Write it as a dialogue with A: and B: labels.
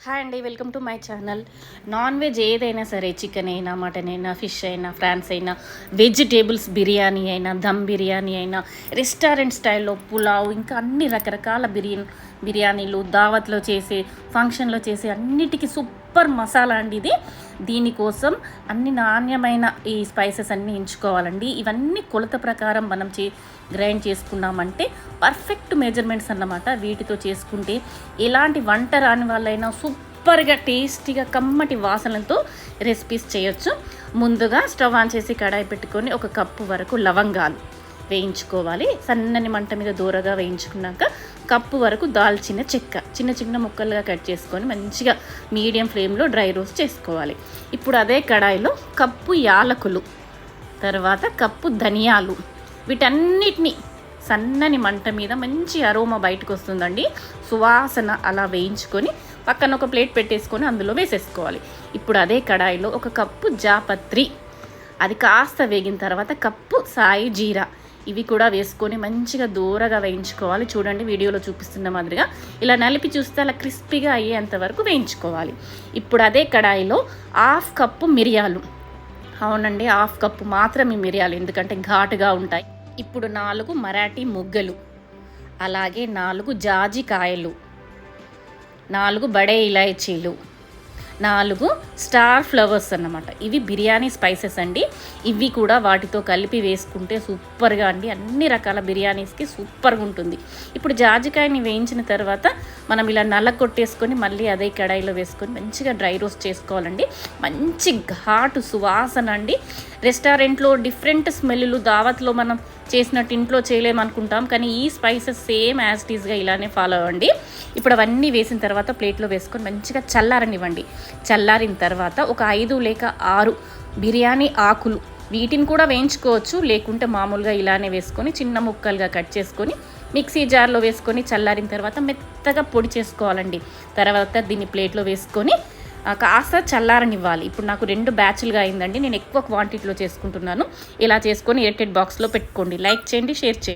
A: Hi అండి welcome to my channel. Non veg ఏదైనా సరే చికెన్ అయినా మటన్ అయినా ఫిష్ అయినా ఫ్రాన్స్ అయినా వెజిటేబుల్స్ బిర్యానీ అయినా దమ్ బిర్యానీ అయినా రెస్టారెంట్ స్టైల్లో పులావ్ ఇంకా అన్ని రకరకాల బిర్యానీ బిర్యానీలు దావత్లో చేసే ఫంక్షన్లో చేసే అన్నిటికీ సూపర్ మసాలా అండి ఇది. దీనికోసం అన్ని నాణ్యమైన ఈ స్పైసెస్ అన్నీ ఎంచుకోవాలండి. ఇవన్నీ కొలత ప్రకారం మనం చే గ్రైండ్ చేసుకున్నామంటే పర్ఫెక్ట్ మెజర్మెంట్స్ అన్నమాట వీటితో చేసుకుంటే. ఎలాంటి వంట రాని వాళ్ళైనా సూపర్గా టేస్టీగా కమ్మటి వాసనలతో రెసిపీస్ చేయొచ్చు. ముందుగా స్టవ్ ఆన్ చేసి కడాయి పెట్టుకొని ఒక కప్పు వరకు లవంగాలు. వేయించుకోవాలి. సన్నని మంట మీద దూరగా వేయించుకున్నాక కప్పు వరకు దాల్చిన చెక్క చిన్న చిన్న ముక్కలుగా కట్ చేసుకొని మంచిగా మీడియం ఫ్లేమ్లో డ్రై రోస్ట్ చేసుకోవాలి. ఇప్పుడు అదే కడాయిలో కప్పు యాలకులు తర్వాత కప్పు ధనియాలు వీటన్నిటిని సన్నని మంట మీద మంచి అరోమా బయటకు వస్తుందండి. సువాసన అలా వేయించుకొని పక్కన ఒక ప్లేట్ పెట్టేసుకొని అందులో వేసేసుకోవాలి. ఇప్పుడు అదే కడాయిలో ఒక కప్పు జాపత్రి అది కాస్త వేగిన తర్వాత కప్పు సాయి జీరా ఇవి కూడా వేసుకొని మంచిగా దూరగా వేయించుకోవాలి. చూడండి వీడియోలో చూపిస్తున్న మాదిరిగా. ఇలా నలిపి చూస్తే అలా క్రిస్పీగా అయ్యేంత వరకు వేయించుకోవాలి. ఇప్పుడు అదే కడాయిలో హాఫ్ కప్పు మిరియాలు. అవునండి హాఫ్ కప్పు మాత్రమే మిరియాలు ఎందుకంటే ఘాటుగా ఉంటాయి. ఇప్పుడు నాలుగు మరాఠీ ముగ్గలు అలాగే నాలుగు జాజికాయలు నాలుగు బడే ఇలాయచీలు నాలుగు స్టార్ ఫ్లవర్స్ అన్నమాట. ఇవి బిర్యానీ స్పైసెస్ అండి. ఇవి కూడా వాటితో కలిపి వేసుకుంటే సూపర్గా అండి. అన్ని రకాల బిర్యానీస్కి సూపర్గా ఉంటుంది. ఇప్పుడు జాజికాయని వేయించిన తర్వాత మనం ఇలా నల్ల కొట్టేసుకొని మళ్ళీ అదే కడాయిలో వేసుకొని మంచిగా డ్రై రోస్ట్ చేసుకోవాలండి. మంచి ఘాటు సువాసన అండి. రెస్టారెంట్లో డిఫరెంట్ స్మెల్లు దావత్లో మనం చేసినట్టు ఇంట్లో చేయలేమనుకుంటాం కానీ ఈ స్పైసెస్ సేమ్ యాజ్ టీజ్గా ఇలానే ఫాలో అవ్వండి. ఇప్పుడు అవన్నీ వేసిన తర్వాత ప్లేట్లో వేసుకొని మంచిగా చల్లారనివ్వండి. చల్లారిన తర్వాత ఒక ఐదు లేక ఆరు బిర్యానీ ఆకులు వీటిని కూడా వేయించుకోవచ్చు లేకుంటే మామూలుగా ఇలానే వేసుకొని చిన్న ముక్కలుగా కట్ చేసుకొని మిక్సీ జార్లో వేసుకొని చల్లారిన తర్వాత మెత్తగా పొడి చేసుకోవాలండి. తర్వాత దీన్ని ప్లేట్లో వేసుకొని కాస్త చల్లారనివ్వాలి. ఇప్పుడు నాకు రెండు బ్యాచ్లుగా అయిందండి. నేను ఎక్కువ క్వాంటిటీలో చేసుకుంటున్నాను. ఇలా చేసుకొని ఎయిర్టెడ్ బాక్స్లో పెట్టుకోండి. లైక్ చేయండి షేర్ చేయండి.